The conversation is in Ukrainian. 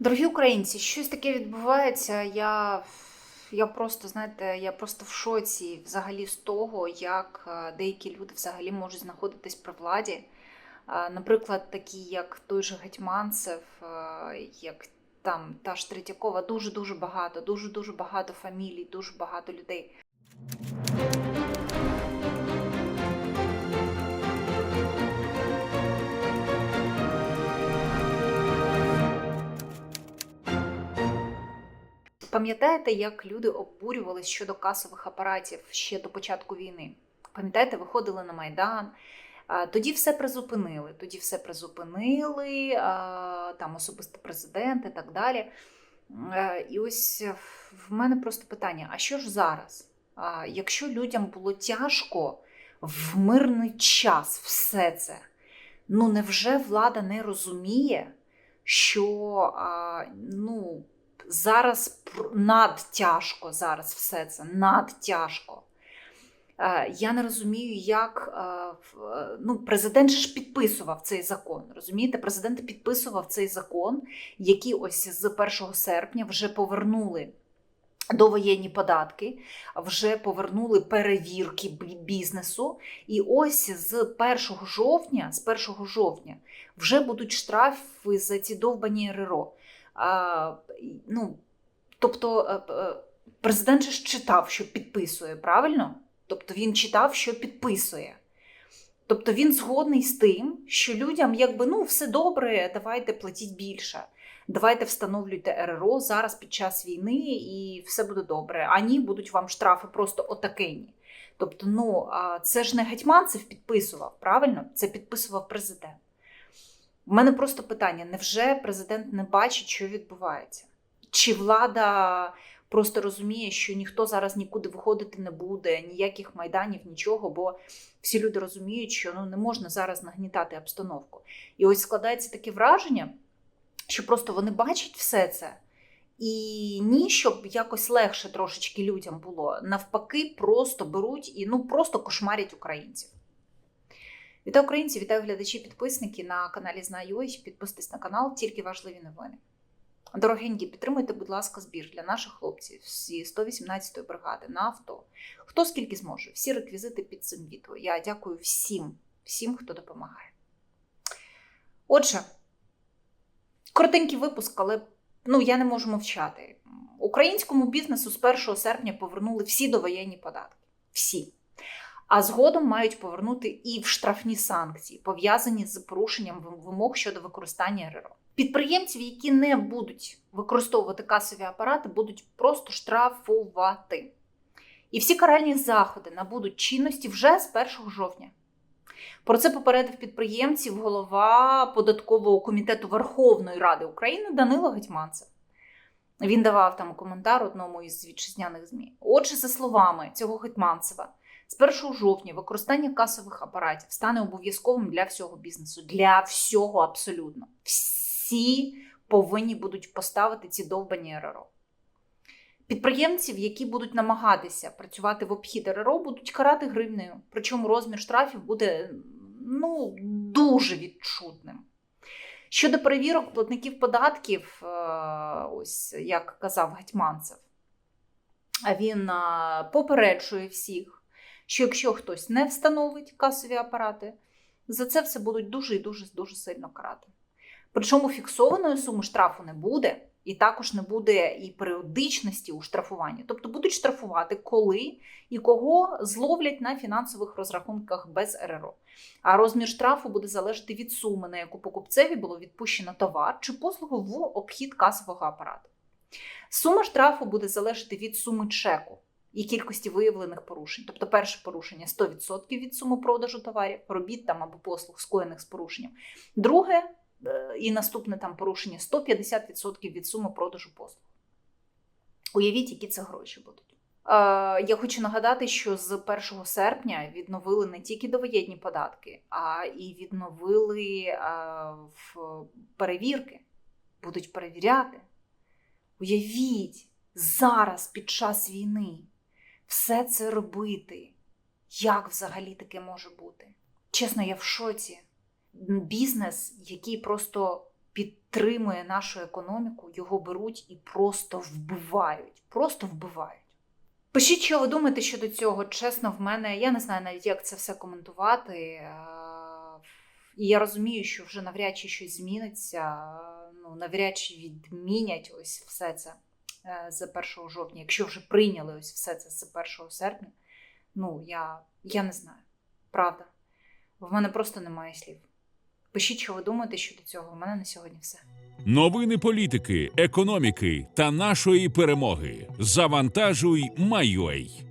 Дорогі українці, щось таке відбувається. Я, я просто, знаєте, я просто в шоці взагалі з того, як е, деякі люди взагалі можуть знаходитись при владі. Е, Наприклад, такі, як той же Гетьманцев, е, як там та ж Третьякова, дуже-дуже багато, дуже-дуже багато фамілій, дуже багато людей. Пам'ятаєте, як люди обурювались щодо касових апаратів ще до початку війни? Пам'ятаєте, виходили на Майдан. Тоді все призупинили. Тоді все призупинили, там особисто президент і так далі. Е, І ось в мене просто питання: а що ж зараз? Якщо людям було тяжко в мирний час все це, ну невже влада не розуміє, що ну, зараз надтяжко зараз все це, надтяжко. Е, Я не розумію, як е, е, ну, президент ж підписував цей закон. Розумієте, президент підписував цей закон, який ось з 1 серпня вже повернули довоєнні податки, вже повернули перевірки бізнесу. І ось з 1 жовтня, з 1 жовтня вже будуть штрафи за ці довбані РРО. Ну, тобто е, е, президент же ж читав, що підписує, правильно? Тобто він читав, що підписує. Тобто він згодний з тим, що людям якби ну все добре, давайте платіть більше. Давайте встановлюйте РРО зараз під час війни і все буде добре. А ні, будуть вам штрафи просто отакені. Тобто, ну це ж не Гетьманцев підписував, правильно? Це підписував президент. У мене просто питання: невже президент не бачить, що відбувається? Чи влада просто розуміє, що ніхто зараз нікуди виходити не буде, ніяких майданів, нічого, бо всі люди розуміють, що ну не можна зараз нагнітати обстановку. І ось складається таке враження, що просто вони бачать все це. І ні, щоб якось легше трошечки людям було. Навпаки, просто беруть і ну просто кошмарять українців. Вітаю українці, вітаю глядачі, підписники на каналі Знайой. Підписуйтесь на канал, тільки важливі новини. Дорогенькі, підтримуйте, будь ласка, збір для наших хлопців зі 118-ї бригади на авто. Хто скільки зможе, всі реквізити під цим відео. Я дякую всім, всім, хто допомагає. Отже, коротенький випуск, але ну, я не можу мовчати. Українському бізнесу з 1 серпня повернули всі довоєнні податки. Всі. А згодом мають повернути і в штрафні санкції, пов'язані з порушенням вимог щодо використання РРО. Підприємців, які не будуть використовувати касові апарати, будуть просто штрафувати. І всі каральні заходи набудуть чинності вже з 1 жовтня. Про це попередив підприємців голова податкового комітету Верховної Ради України Данило Гетьманцев. Він давав там коментар одному із вітчизняних ЗМІ. Отже, за словами цього Гетьманцева, з 1 жовтня використання касових апаратів стане обов'язковим для всього бізнесу. Для всього абсолютно. Всі повинні будуть поставити ці довбані РРО. Підприємців, які будуть намагатися працювати в обхід РРО, будуть карати гривнею. Причому розмір штрафів буде ну, дуже відчутним. Щодо перевірок платників податків, е, ось як казав Гетьманцев, він е, попереджує всіх, що якщо хтось не встановить касові апарати, за це все будуть дуже і дуже дуже сильно карати. Причому фіксованої суми штрафу не буде, і також не буде і періодичності у штрафуванні. Тобто будуть штрафувати, коли і кого зловлять на фінансових розрахунках без РРО. А розмір штрафу буде залежати від суми, на яку покупцеві було відпущено товар чи послугу в обхід касового апарату. Сума штрафу буде залежати від суми чеку і кількості виявлених порушень. Тобто, перше порушення 100% від суми продажу товарів, робіт там або послуг, скоєних з порушенням. Друге е, і наступне там порушення 150% від суми продажу послуг. Уявіть, які це гроші будуть. Е, Я хочу нагадати, що з 1 серпня відновили не тільки довоєнні податки, а і відновили е, перевірки. Будуть перевіряти. Уявіть, зараз під час війни все це робити. Як взагалі таке може бути? Чесно, я в шоці. Бізнес, який просто підтримує нашу економіку, його беруть і просто вбивають. Просто вбивають. Пишіть, що ви думаєте щодо цього. Чесно, в мене я не знаю навіть, як це все коментувати. І я розумію, що вже навряд чи щось зміниться. Ну, навряд чи відмінять ось все це з 1 жовтня, якщо вже прийняли ось все це з 1 серпня. Ну, я, я не знаю. Правда. В мене просто немає слів. Пишіть, що ви думаєте щодо цього. У мене на сьогодні все. Новини політики, економіки та нашої перемоги. Завантажуй, Майой.